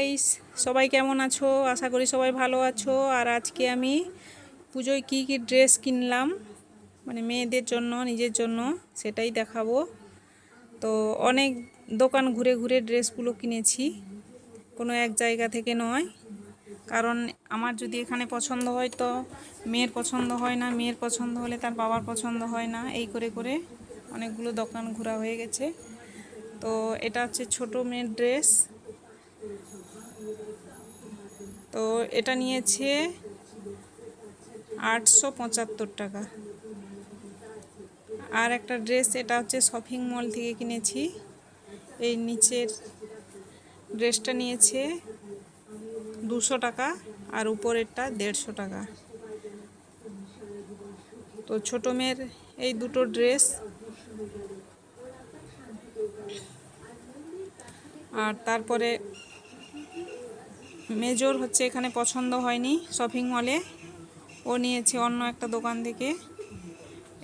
Guys সবাই কেমন আছো? আশা করি সবাই ভালো আছো। আর আজকে আমি পুজোয় কি কি ড্রেস কিনলাম মানে মেয়েদের জন্য, নিজের জন্য, সেটাই দেখাবো। তো অনেক দোকান ঘুরে ঘুরে ড্রেসগুলো কিনেছি, কোনো এক জায়গা থেকে নয়। কারণ আমার যদি এখানে পছন্দ হয় তো মেয়ের পছন্দ হয় না, মেয়ের পছন্দ হলে তার বাবার পছন্দ হয় না। এই করে করে অনেকগুলো দোকান ঘোরা হয়ে গেছে। তো এটা হচ্ছে ছোট মেয়ের ড্রেস তো এটা নিয়েছে আটশো পঁচাত্তর টাকা। আর একটা ড্রেস, এটা হচ্ছে শপিং মল থেকে কিনেছি। এই নিচের ড্রেসটা নিয়েছে দুশো টাকা আর উপরেরটা দেড়শো টাকা। তো ছোট মেয়ের এই দুটো ড্রেস। আর তারপরে মেজর হচ্ছে এখানে পছন্দ হয়নি শপিং মলে ও নিয়েছে অন্য একটা দোকান থেকে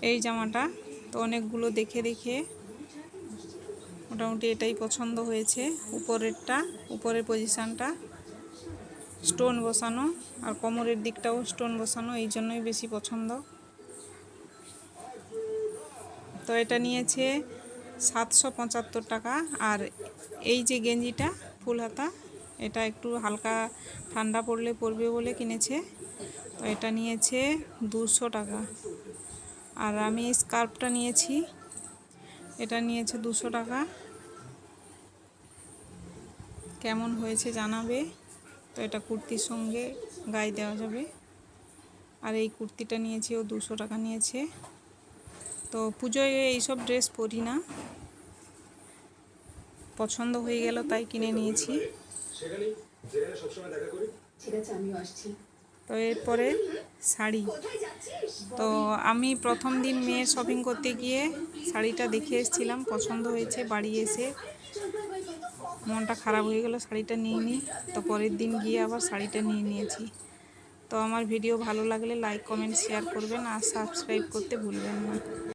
এই জামাটা। তো অনেকগুলো দেখে দেখে মোটামুটি এটাই পছন্দ হয়েছে। উপরেরটা উপরের পজিশানটা স্টোন বসানো আর কোমরের দিকটাও স্টোন বসানো, এই জন্যই বেশি পছন্দ। তো এটা নিয়েছে সাতশো পঁচাত্তর টাকা। আর এই যে গেঞ্জিটা, ফুল হাতা এটা একটু হালকা ঠান্ডা পড়লে পরবে বলে কিনেছে। তো এটা নিয়েছে দুশো টাকা। আর আমি স্কার্ফটা নিয়েছি, এটা নিয়েছে দুশো টাকা। কেমন হয়েছে জানাবে? তো এটা কুর্তির সঙ্গে গায়ে দেওয়া যাবে। আর এই কুর্তিটা নিয়েছি, ও দুশো টাকা নিয়েছে। তো পুজোয় এইসব ড্রেস পরি না। পছন্দ হয়ে গেল, তাই কিনে নিয়েছি। সেখানেই যেখানে সবসময় দেখা করি। ঠিক আছে আমিও আসছি। তো এরপরে শাড়ি। তো আমি প্রথম দিন মেয়ের শপিং করতে গিয়ে শাড়িটা দেখে এসেছিলাম পছন্দ হয়েছে বাড়ি এসে মনটা খারাপ হয়ে গেল শাড়িটা নিয়ে নিই তো পরের দিন গিয়ে আবার শাড়িটা নিয়ে নিয়েছি। তো আমার ভিডিও ভালো লাগলে লাইক কমেন্ট শেয়ার করবেন আর সাবস্ক্রাইব করতে ভুলবেন না।